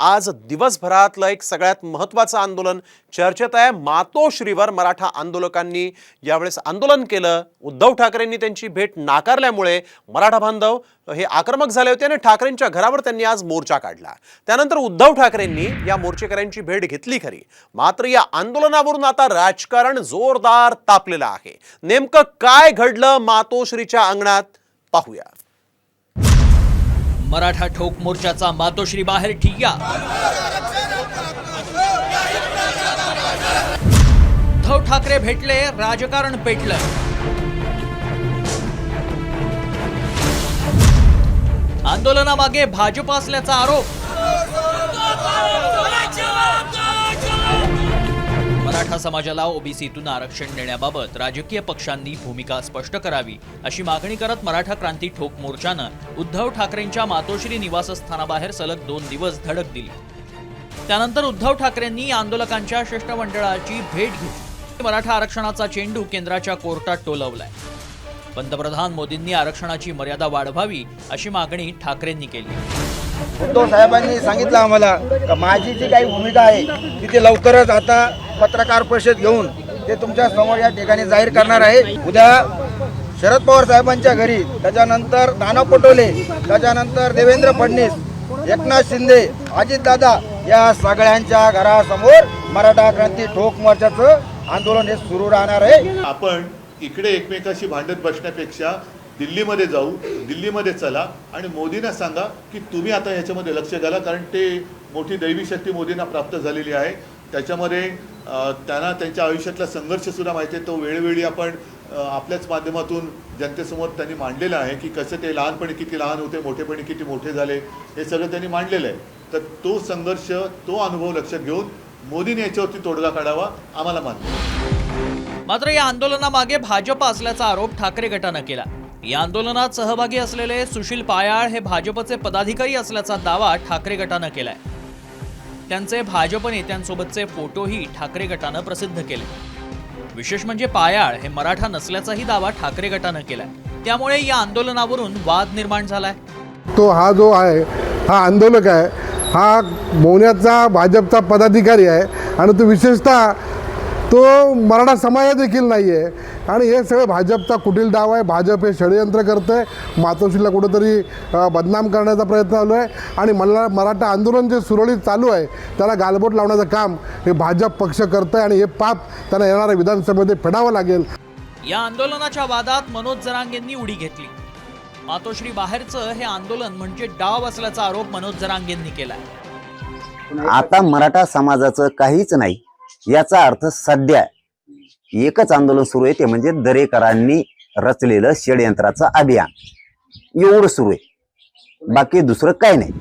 आज दिवसभरातलं एक सगळ्यात महत्त्वाचं आंदोलन चर्चेत आहे मातोश्रीवर मराठा आंदोलकांनी यावेळेस आंदोलन केलं. उद्धव ठाकरेंनी त्यांची भेट नाकारल्यामुळे मराठा बांधव हे आक्रमक झाले होते आणि ठाकरेंच्या घरावर त्यांनी आज मोर्चा काढला. त्यानंतर उद्धव ठाकरेंनी या मोर्चेकऱ्यांची भेट घेतली खरी. मात्र या आंदोलनावरून आता राजकारण जोरदार तापलेलं आहे. नेमकं काय घडलं मातोश्रीच्या अंगणात? पाहूया. मराठा ठोक मोर्चाचा मातोश्री बाहेर ठिय्या. उद्धव ठाकरे भेटले राजकारण पेटलं. आंदोलनामागे भाजप असल्याचा आरोप. मराठा समाजाला ओबीसीतून आरक्षण देण्याबाबत राजकीय पक्षांनी भूमिका स्पष्ट करावी अशी मागणी करत मराठा क्रांती ठोक मोर्चानं उद्धव ठाकरेंच्या मातोश्री निवासस्थानाबाहेर सलग दोन दिवस धडक दिली. त्यानंतर उद्धव ठाकरेंनी आंदोलकांच्या शिष्टमंडळाची भेट घेतली. मराठा आरक्षणाचा चेंडू केंद्राच्या कोर्टात टोलवलाय. पंतप्रधान मोदींनी आरक्षणाची मर्यादा वाढवावी अशी मागणी ठाकरेंनी केली. उद्धव साहेबांनी सांगितलं आम्हाला माझी जी काही भूमिका आहे ती लवकरच आता पत्रकार परिषद घेऊन ते तुमच्यासमोर या ठिकाणी जाहीर करणार आहे. उद्या शरद पवार साहेबांच्या घरी त्याच्यानंतर नाना पटोले त्याच्यानंतर देवेंद्र फडणवीस एकनाथ शिंदे अजितदादा या सगळ्यांच्या घरासमोर मराठा क्रांती ठोक मोर्चाचं आंदोलन हे सुरू राहणार आहे. आपण इकडे एकमेकाशी भांडत बसण्यापेक्षा दिल्लीमध्ये जाऊ दिल्लीमध्ये चला आणि मोदींना सांगा की तुम्ही आता ह्याच्यामध्ये लक्ष घाला कारण ते मोठी दैवी शक्ती मोदींना प्राप्त झालेली आहे. त्याच्यामध्ये त्यांना त्यांच्या आयुष्यातला संघर्षसुद्धा माहिती आहे. तो वेळोवेळी आपण आपल्याच माध्यमातून जनतेसमोर त्यांनी मांडलेलं आहे की कसं ते लहानपणी किती लहान होते मोठेपणी किती मोठे झाले हे सगळं त्यांनी मांडलेलं आहे. तर तो संघर्ष तो अनुभव लक्षात घेऊन मोदींनी याच्यावरती तोडगा काढावा आम्हाला मान्य मात्र या आंदोलनामागे भाजप असल्याचा आरोप ठाकरे गटानं केला. या आंदोलनात सहभागी असलेले सुशील पायाळ हे भाजपचे पदाधिकारी असल्याचा दावा ठाकरे गटानं केलाय. त्यांचे भाजप नेत्यांसोबतचे फोटोही ठाकरे गटानं प्रसिद्ध केले. विशेष म्हणजे पायाळ हे मराठा नसल्याचाही दावा ठाकरे गटानं केलाय. त्यामुळे या आंदोलनावरून वाद निर्माण झालाय. तो हा जो आहे हा आंदोलक आहे हा मोन्याचा भाजपचा पदाधिकारी आहे आणि तो विशेषतः तो मराठा समाज देखील नाही आहे आणि हे सगळं भाजपचा कुटील डाव आहे. भाजप हे षडयंत्र करतं आहे मातोश्रीला कुठंतरी बदनाम करण्याचा प्रयत्न चालू आहे. आणि मला मराठा आंदोलन जे सुरळीत चालू आहे त्याला गालबोट लावण्याचं काम हे भाजप पक्ष करतं आहे आणि हे पाप त्यांना येणाऱ्या विधानसभेमध्ये फेडावं लागेल. या आंदोलनाच्या वादात मनोज जरांगेंनी उडी घेतली. मातोश्री बाहेरचं हे आंदोलन म्हणजे डाव असल्याचा आरोप मनोज जरांगेंनी केलाय. आता मराठा समाजाचं काहीच नाही. याचा अर्थ सध्या एकच आंदोलन सुरू आहे ते म्हणजे दरेकरांनी रचलेलं षडयंत्राचं अभियान. एवढं सुरू आहे. बाकी दुसरं काही नाही.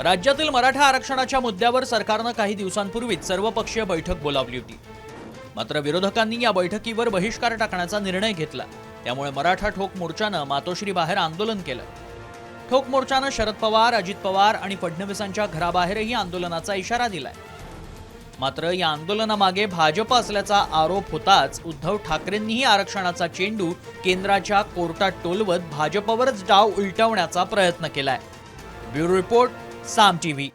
राज्यातील मराठा आरक्षणाच्या मुद्द्यावर सरकारनं काही दिवसांपूर्वीच सर्वपक्षीय बैठक बोलावली होती. मात्र विरोधकांनी या बैठकीवर बहिष्कार टाकण्याचा निर्णय घेतला. त्यामुळे मराठा ठोक मोर्चानं मातोश्री बाहेर आंदोलन केलं. ठोक मोर्चानं शरद पवार अजित पवार आणि फडणवीसांच्या घराबाहेरही आंदोलनाचा इशारा दिलाय. मात्र या आंदोलनामागे भाजप असल्याचा आरोप होताच उद्धव ठाकरेंनीही आरक्षणाचा चेंडू केंद्राच्या कोर्टात टोलवत भाजपवरच डाव उलटवण्याचा प्रयत्न केलाय. Bureau report Saam TV.